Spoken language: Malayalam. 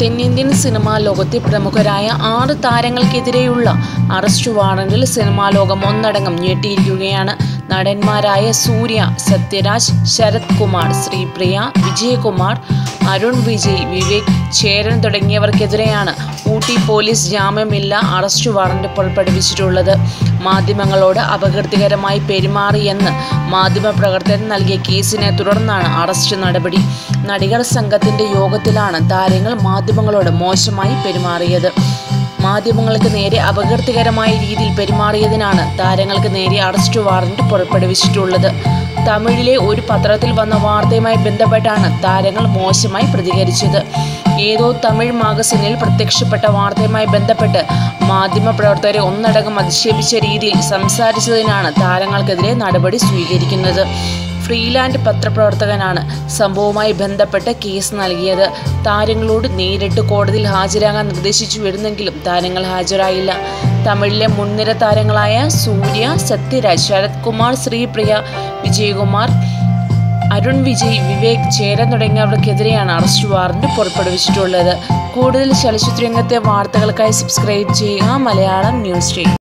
തെന്നിന്ത്യൻ സിനിമാ ലോകത്തെ പ്രമുഖരായ ആറ് താരങ്ങൾക്കെതിരെയുള്ള അറസ്റ്റ് വാറന്റിൽ സിനിമാ ലോകം ഒന്നടങ്കം ഞെട്ടിയിരിക്കുകയാണ്. നടന്മാരായ സൂര്യ സത്യരാജ് ശരത് കുമാർ ശ്രീപ്രിയ വിജയകുമാർ അരുൺ വിജയ് വിവേക് ചേരൻ തുടങ്ങിയവർക്കെതിരെയാണ് ഊട്ടി പോലീസ് ജാമ്യമില്ല അറസ്റ്റ് വാറന്റ് പുറപ്പെടുവിച്ചിട്ടുള്ളത്. മാധ്യമങ്ങളോട് അപകീർത്തികരമായി പെരുമാറിയെന്ന് മാധ്യമപ്രവർത്തകൻ നൽകിയ കേസിനെ തുടർന്നാണ് അറസ്റ്റ് നടപടി. നടികൾ സംഘത്തിന്റെ യോഗത്തിലാണ് താരങ്ങൾ മാധ്യമങ്ങളോട് മോശമായി പെരുമാറിയത്. മാധ്യമങ്ങൾക്ക് നേരെ അപകീർത്തികരമായ രീതിയിൽ പെരുമാറിയതിനാണ് താരങ്ങൾക്ക് നേരെ അറസ്റ്റ് വാറന്റ് പുറപ്പെടുവിച്ചിട്ടുള്ളത്. തമിഴിലെ ഒരു പത്രത്തിൽ വന്ന വാർത്തയുമായി ബന്ധപ്പെട്ടാണ് താരങ്ങൾ മോശമായി പ്രതികരിച്ചത്. ഏതോ തമിഴ് മാഗസിനിൽ പ്രത്യക്ഷപ്പെട്ട വാർത്തയുമായി ബന്ധപ്പെട്ട് മാധ്യമപ്രവർത്തകരെ ഒന്നടങ്കം അധിക്ഷേപിച്ച രീതിയിൽ സംസാരിച്ചതിനാണ് താരങ്ങൾക്കെതിരെ നടപടി സ്വീകരിക്കുന്നത്. ഫ്രീലാൻഡ് പത്രപ്രവർത്തകനാണ്. സംഭവവുമായി ബന്ധപ്പെട്ട് കേസ് നൽകിയത്. താരങ്ങളോട് നേരിട്ട് കോടതിയിൽ ഹാജരാകാൻ നിർദ്ദേശിച്ചു വരുന്നെങ്കിലും താരങ്ങൾ ഹാജരായില്ല. തമിഴിലെ മുൻനിര താരങ്ങളായ സൂര്യ സത്യരാജ് ശരത് കുമാർ ശ്രീപ്രിയ വിജയകുമാർ അരുൺ വിജയ് വിവേക് ചേരൻ തുടങ്ങിയവർക്കെതിരെയാണ് അറസ്റ്റ് വാറന്റ് പുറപ്പെടുവിച്ചിട്ടുള്ളത്. കൂടുതൽ ചലച്ചിത്ര രംഗത്തെ വാർത്തകൾക്കായി സബ്സ്ക്രൈബ് ചെയ്യുക മലയാളം ന്യൂസ് ചെയ്യും